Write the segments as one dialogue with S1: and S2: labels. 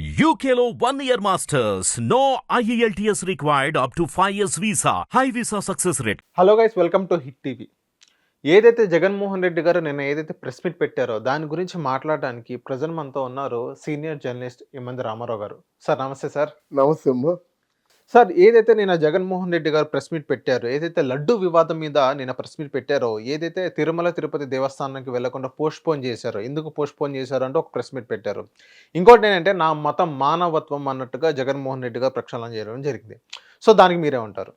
S1: One year masters. No E IELTS required up to 5 years visa. High visa success rate.
S2: Hello guys welcome to hit TV ఏదైతే జగన్మోహన్ రెడ్డి గారు నిన్న ఏదైతే press meet పెట్టారో దాని గురించి మాట్లాడడానికి ప్రజెంట్ మనతో ఉన్నారు సీనియర్ జర్నలిస్ట్ ఇమ్మంది రామారావు గారు సార్ నమస్తే సార్
S3: నమస్తే అమ్మ
S2: సార్ ఏదైతే నిన్న జగన్మోహన్ రెడ్డి గారు ప్రెస్ మీట్ పెట్టారో ఏదైతే లడ్డు వివాదం మీద నిన్న ప్రెస్ మీట్ పెట్టారో ఏదైతే తిరుమల తిరుపతి దేవస్థానానికి వెళ్ళకుండా పోస్ట్ పోన్ చేశారో ఎందుకు పోస్ట్ పోన్ చేశారో అంటే ఒక ప్రెస్ మీట్ పెట్టారు. ఇంకోటి ఏంటంటే నా మతం మానవత్వం అన్నట్టుగా జగన్మోహన్ రెడ్డి గారు ప్రక్షాళన చేయడం జరిగింది. సో దానికి మీరేమంటారు?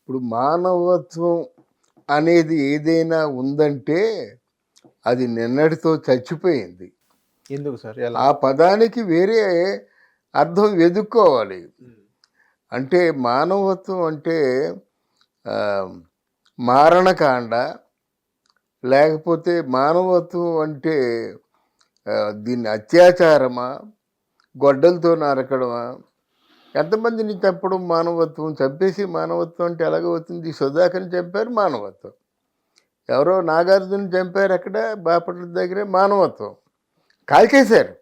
S3: ఇప్పుడు మానవత్వం అనేది ఏదైనా ఉందంటే అది నిన్నటితో చచ్చిపోయింది.
S2: ఎందుకు సార్?
S3: ఆ పదానికి వేరే అర్థం వెతుక్కోవాలి అంటే మానవత్వం అంటే మారణకాండ. లేకపోతే మానవత్వం అంటే దీన్ని అత్యాచారమా? గొడ్డలతో నరకడమా? ఎంతమందిని చంపడం మానవత్వం? చంపేసి మానవత్వం అంటే ఎలాగవుతుంది సుధాకర్ని చంపారు మానవత్వం. ఎవరో నాగార్జున చంపారు అక్కడ బాపట్ల దగ్గరే మానవత్వం. కాల్చేశారు.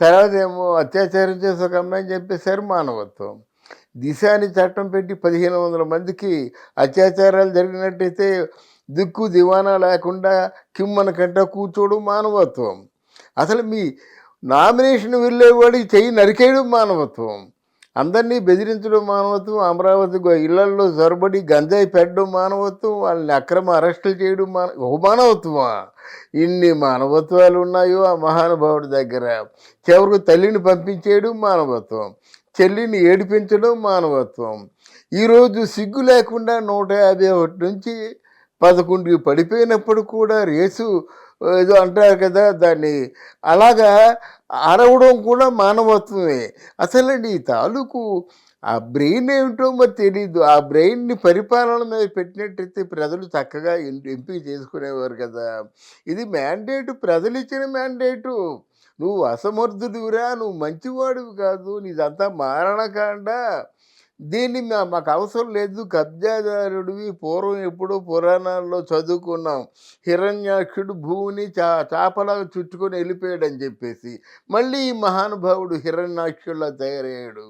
S3: తర్వాత ఏమో అత్యాచారం చేసి ఒక అమ్మాయిని చెప్పేశారు మానవత్వం దిశ అని చట్టం పెట్టి పదిహేను వందల మందికి అత్యాచారాలు జరిగినట్టయితే దిక్కు దివానా లేకుండా కిమ్మన కంట కూర్చోడు మానవత్వం. అసలు మీ నామినేషన్ వెళ్ళేవాడికి చెయ్యి నరికేయడం మానవత్వం. అందరినీ బెదిరించడం మానవత్వం అమరావతి గో- ఇళ్ళల్లో జొరబడి గంజాయి పెట్టడం మానవత్వం వాళ్ళని అక్రమ అరెస్టులు చేయడం మాన ఒక మానవత్వమా? ఇన్ని మానవత్వాలు ఉన్నాయో ఆ మహానుభావుడి దగ్గర. చివరికి తల్లిని పంపించేయడం మానవత్వం చెల్లిని ఏడిపించడం మానవత్వం. ఈరోజు సిగ్గు లేకుండా నూట యాభై ఒకటి నుంచి పదకొండు పడిపోయినప్పుడు కూడా రేసు ఏదో అంటారు కదా దాన్ని. అలాగా అరవడం కూడా మానవత్వమే. అసలు ఈ తాలూకు ఆ బ్రెయిన్ ఏమిటో మరి తెలీదు. ఆ బ్రెయిన్ని పరిపాలన మీద పెట్టినట్టయితే ప్రజలు చక్కగా ఎం- ఎంపిక చేసుకునేవారు కదా. ఇది మ్యాండేటు ప్రజలు ఇచ్చిన మ్యాండేటు. నువ్వు అసమర్థుడివిరా నువ్వు మంచివాడివి కాదు. నీదంతా మారణకాండ. దీన్ని మాకు అవసరం లేదు. కబ్జాదారుడివి పూర్వం ఎప్పుడో పురాణాల్లో చదువుకున్నాం. హిరణ్యాక్షుడు భూమిని చా చేపలాగా చుట్టుకొని వెళ్ళిపోయాడని చెప్పేసి. మళ్ళీ ఈ మహానుభావుడు హిరణ్యాక్షుల్లా తయారయ్యాడు.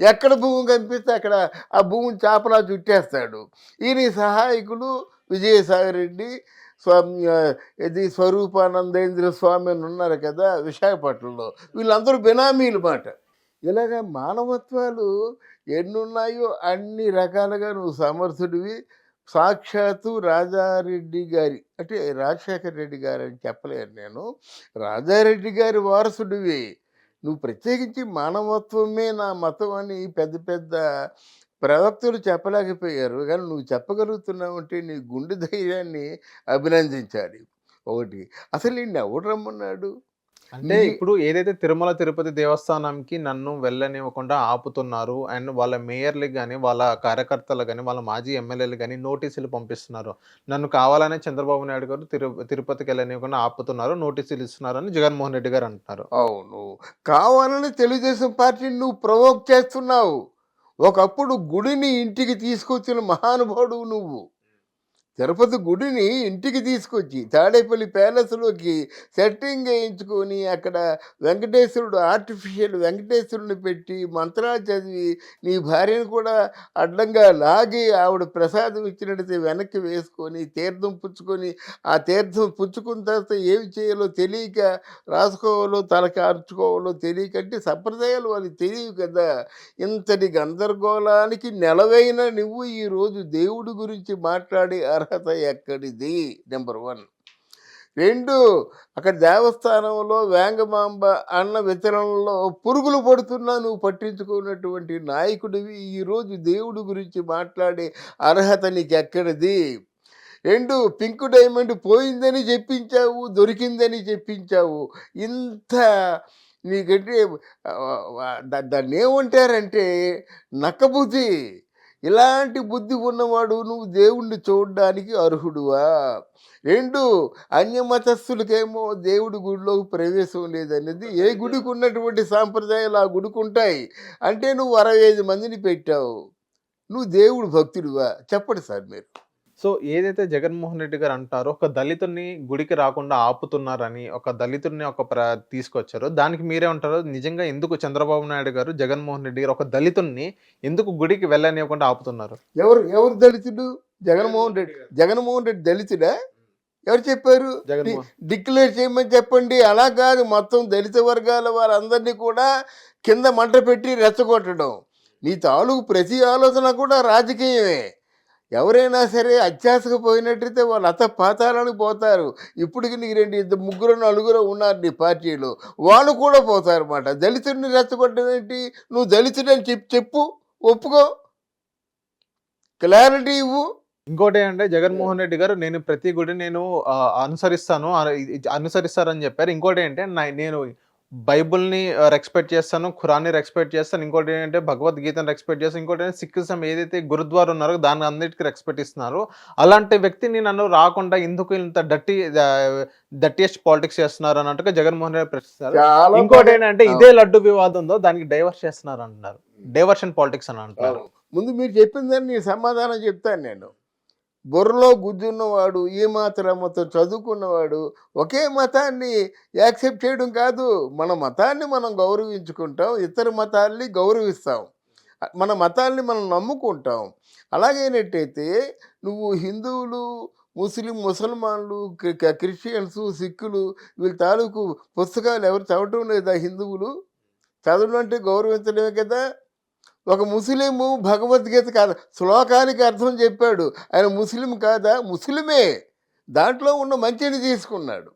S3: ఎక్కడ భూమి కనిపిస్తే అక్కడ ఆ భూమిని చేపలా చుట్టేస్తాడు. ఈయన సహాయకులు విజయసాయి రెడ్డి స్వామి ఇది స్వరూపానందేంద్ర స్వామి అని ఉన్నారు కదా విశాఖపట్నంలో. వీళ్ళందరూ బినామీలు మాట. ఇలాగ మానవత్వాలు ఎన్నున్నాయో అన్ని రకాలుగా నువ్వు సమర్థుడివి. సాక్షాత్తు రాజారెడ్డి గారి అంటే రాజశేఖర రెడ్డి గారు అని చెప్పలేను నేను. రాజారెడ్డి గారి వారసుడివి. నువ్వు ప్రత్యేకించి మానవత్వమే నా మతం అని పెద్ద పెద్ద ప్రవక్తలు చెప్పలేకపోయారు. కానీ నువ్వు చెప్పగలుగుతున్నావు అంటే నీ గుండె ధైర్యాన్ని అభినందించాలి. ఒకటి అసలు నిన్ను ఎవడు రమ్మన్నాడు?
S2: అంటే ఇప్పుడు ఏదైతే తిరుమల తిరుపతి దేవస్థానంకి నన్ను వెళ్ళనివ్వకుండా ఆపుతున్నారు అండ్ వాళ్ళ మేయర్లకు కానీ వాళ్ళ కార్యకర్తలు కానీ వాళ్ళ మాజీ ఎమ్మెల్యేలు కానీ నోటీసులు పంపిస్తున్నారు. నన్ను కావాలనే చంద్రబాబు నాయుడు గారు తిరు తిరుపతికి వెళ్ళనివ్వకుండా ఆపుతున్నారు నోటీసులు ఇస్తున్నారు అని జగన్మోహన్ రెడ్డి గారు అంటున్నారు.
S3: అవును. కావాలని తెలుగుదేశం పార్టీని నువ్వు ప్రవోక్ చేస్తున్నావు. ఒకప్పుడు గుడిని ఇంటికి తీసుకొచ్చిన మహానుభావుడు నువ్వు. తిరుపతి గుడిని ఇంటికి తీసుకొచ్చి తాడేపల్లి ప్యాలెస్లోకి సెట్టింగ్ వేయించుకొని అక్కడ వెంకటేశ్వరుడు ఆర్టిఫిషియల్ వెంకటేశ్వరుని పెట్టి మంత్రాలు చదివి నీ భార్యను కూడా అడ్డంగా లాగి ఆవిడ ప్రసాదం ఇచ్చినట్టయితే వెనక్కి వేసుకొని తీర్థం పుచ్చుకొని ఆ తీర్థం పుచ్చుకున్న తర్వాత ఏమి చేయాలో తెలియక రాసుకోవాలో తలకి అర్చుకోవాలో తెలియక అంటే సంప్రదాయాలు వాళ్ళకి తెలియవు కదా. ఇంతటి గందరగోళానికి నెలవైన నువ్వు ఈరోజు దేవుడి గురించి మాట్లాడి అర్హత ఎక్కడిది? Number one. రెండు అక్కడ దేవస్థానంలో వేంగమాంబ అన్న వితరణలో పురుగులు పడుతున్నా నువ్వు పట్టించుకున్నటువంటి నాయకుడివి. ఈరోజు దేవుడి గురించి మాట్లాడే అర్హత నీకు ఎక్కడిది రెండు పింక్ డైమండ్ పోయిందని చెప్పించావు దొరికిందని చెప్పించావు. ఇంత నీకంటే దాన్ని ఏమంటారంటే నక్కబుద్ధి. ఇలాంటి బుద్ధి ఉన్నవాడు నువ్వు దేవుణ్ణి చూడడానికి అర్హుడువా? రెండు అన్యమతస్థులకేమో దేవుడి గుడిలోకి ప్రవేశం లేదనేది ఏ గుడికి ఉన్నటువంటి సాంప్రదాయాలు ఆ గుడికి ఉంటాయి? అంటే నువ్వు అరవై ఐదు మందిని పెట్టావు. నువ్వు దేవుడు భక్తుడివా? చెప్పండి సార్ మీరు.
S2: సో ఏదైతే జగన్మోహన్ రెడ్డి గారు అంటారో ఒక దళితుడిని గుడికి రాకుండా ఆపుతున్నారని ఒక దళితుడిని ఒక ప్ర తీసుకొచ్చారో దానికి మీరే ఉంటారో నిజంగా ఎందుకు చంద్రబాబు నాయుడు గారు జగన్మోహన్ రెడ్డి గారు ఒక దళితుడిని ఎందుకు గుడికి వెళ్ళనివ్వకుండా ఆపుతున్నారు?
S3: ఎవరు ఎవరు దళితుడు? జగన్మోహన్ రెడ్డి జగన్మోహన్ రెడ్డి దళితుడా? ఎవరు చెప్పారు? డిక్లేర్ చేయమని చెప్పండి. అలా కాదు మొత్తం దళిత వర్గాల వారందరినీ కూడా కింద మంట పెట్టి రెచ్చగొట్టడం. నీ తాలూకు ప్రతి ఆలోచన కూడా రాజకీయమే. ఎవరైనా సరే అత్యాసకు పోయినట్టయితే వాళ్ళు అత పాతాలను పోతారు. ఇప్పటికి నీకు రెండు ఇద్దరు ముగ్గురు నలుగురు ఉన్నారు నీ పార్టీలో. వాళ్ళు కూడా పోతారు అన్నమాట దళితుడిని రెచ్చగొట్టేంటి నువ్వు దళితుడని చెప్పి చెప్పు ఒప్పుకో. క్లారిటీ ఇవ్వు.
S2: ఇంకోటి ఏంటంటే జగన్మోహన్ రెడ్డి గారు నేను ప్రతి గుడి నేను అనుసరిస్తాను. అనుసరిస్తారని చెప్పారు. ఇంకోటి ఏంటంటే నేను బైబుల్ని రెస్పెక్ట్ చేస్తాను ఖురాన్ని రెస్పెక్ట్ చేస్తాను ఇంకోటి ఏంటంటే భగవద్గీతను రెస్పెక్ట్ చేస్తాను ఇంకోటి ఏంటంటే సిక్కిజం ఏదైతే గురుద్వారా ఉన్నారో దాన్ని అన్నిటికీ రెస్పెక్ట్ ఇస్తున్నారు. అలాంటి వ్యక్తిని నన్ను రాకుండా ఎందుకు ఇంత డట్టి డట్టియెస్ట్ పాలిటిక్స్ చేస్తున్నారు అన్నట్టుగా జగన్మోహన్ రెడ్డి ప్రశ్నిస్తారు. ఇంకోటి ఏంటంటే ఇదే లడ్డు వివాదం ఉందో దానికి డైవర్స్ చేస్తున్నారు అంటున్నారు. డైవర్షన్ పాలిటిక్స్ అని అంటున్నారు.
S3: ముందు మీరు చెప్పిందని నేను సమాధానం చెప్తాను నేను. బుర్రలో గుజ్జున్నవాడు ఈ మాత్రమతో చదువుకున్నవాడు ఒకే మతాన్ని యాక్సెప్ట్ చేయడం కాదు. మన మతాన్ని మనం గౌరవించుకుంటాం ఇతర మతాల్ని గౌరవిస్తాం. మన మతాల్ని మనం నమ్ముకుంటాం. అలాగైనట్టయితే నువ్వు హిందువులు ముస్లిం ముసల్మాన్లు క్రిస్టియన్స్ సిక్కులు వీళ్ళ తాలూకు పుస్తకాలు ఎవరు చదవటం లేదా హిందువులు? చదవడం అంటే గౌరవించడమే కదా. ఒక ముస్లిము భగవద్గీత కాదు శ్లోకానికి అర్థం చెప్పాడు. ఆయన ముస్లిం కాదా? ముస్లిమే. దాంట్లో ఉన్న మంచిని తీసుకున్నాడు.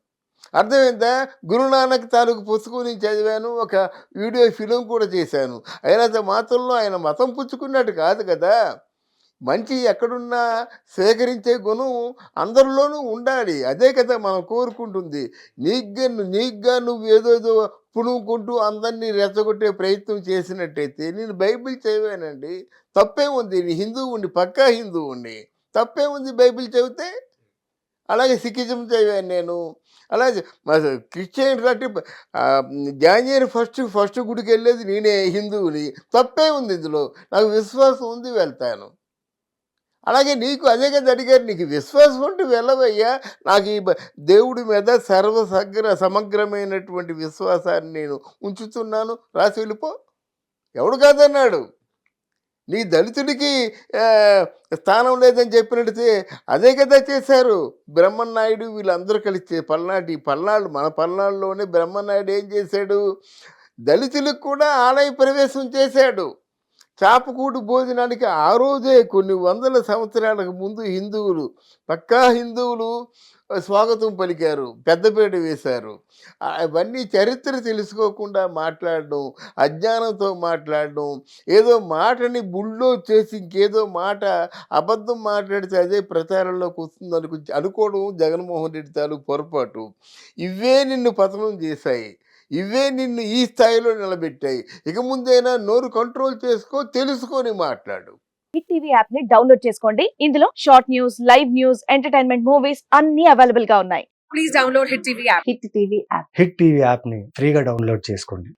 S3: అర్థమైందా? గురునానక్ తాలూకు పుస్తకం నేను చదివాను ఒక వీడియో ఫిలిం కూడా చేశాను. అయినంత మాత్రంలో ఆయన మతం పుచ్చుకున్నట్టు కాదు కదా? మంచి ఎక్కడున్నా సేకరించే గుణం అందరిలోనూ ఉండాలి. అదే కదా మనం కోరుకుంటుంది. నీగ్గా నీగ్గా నువ్వు ఏదోదో పుణుకుంటూ అందరినీ రెచ్చగొట్టే ప్రయత్నం చేసినట్టయితే నేను బైబిల్ చదివానండి. తప్పే ఉంది. నీ హిందువుని పక్కా హిందువుని. తప్పే ఉంది బైబిల్ చదివితే? అలాగే సిక్కిజం చదివాను నేను. అలాగే క్రిస్టియన్ అంటే జాన్వరి ఫస్ట్ ఫస్ట్ గుడికి వెళ్ళేది నేనే హిందువుని. తప్పే ఉంది ఇందులో. నాకు విశ్వాసం ఉంది వెళ్తాను. అలాగే నీకు అదే కదా అడిగారు నీకు విశ్వాసం ఉంటే వెళ్ళవయ్యా. నాకు ఈ దేవుడి మీద సర్వసగ్ర సమగ్రమైనటువంటి విశ్వాసాన్ని నేను ఉంచుతున్నాను. రాసి వెళ్ళిపో. ఎవడు కాదన్నాడు? నీ దళితుడికి స్థానం లేదని చెప్పినట్టే అదే కదా చేశారు. బ్రహ్మనాయుడు వీళ్ళందరూ కలిసి పల్నాటి పల్నాడు మన పల్నాడులోనే బ్రహ్మనాయుడు ఏం చేశాడు? దళితులకు కూడా ఆలయ ప్రవేశం చేశాడు. చాపకూడి భోజనానికి ఆ రోజే కొన్ని వందల సంవత్సరాలకు ముందు హిందువులు పక్కా హిందువులు స్వాగతం పలికారు పెద్దపేట వేశారు. అవన్నీ చరిత్ర తెలుసుకోకుండా మాట్లాడడం అజ్ఞానంతో మాట్లాడడం ఏదో మాటని బుల్లో చేసి ఇంకేదో మాట అబద్ధం మాట్లాడితే అదే ప్రచారంలోకి వస్తుంది అనుకు అనుకోవడం జగన్మోహన్ రెడ్డి తాలూ పొరపాటు. ఇవే నిన్ను పతనం చేశాయి. ఇవే నిన్ను ఈ స్థాయిలో నిలబెట్టాయి. ఇక ముందైనా నోరు కంట్రోల్ చేసుకో తెలుసుకొని మాట్లాడు.
S4: హిట్ టీవీ యాప్ని డౌన్లోడ్ చేసుకోండి. ఇందులో short news live news entertainment movies అన్ని అవైలబుల్గా ఉన్నాయి.
S5: Please download Hit TV app.
S4: Hit TV app
S6: hit TV యాప్ని ఫ్రీగా డౌన్లోడ్ చేసుకోండి.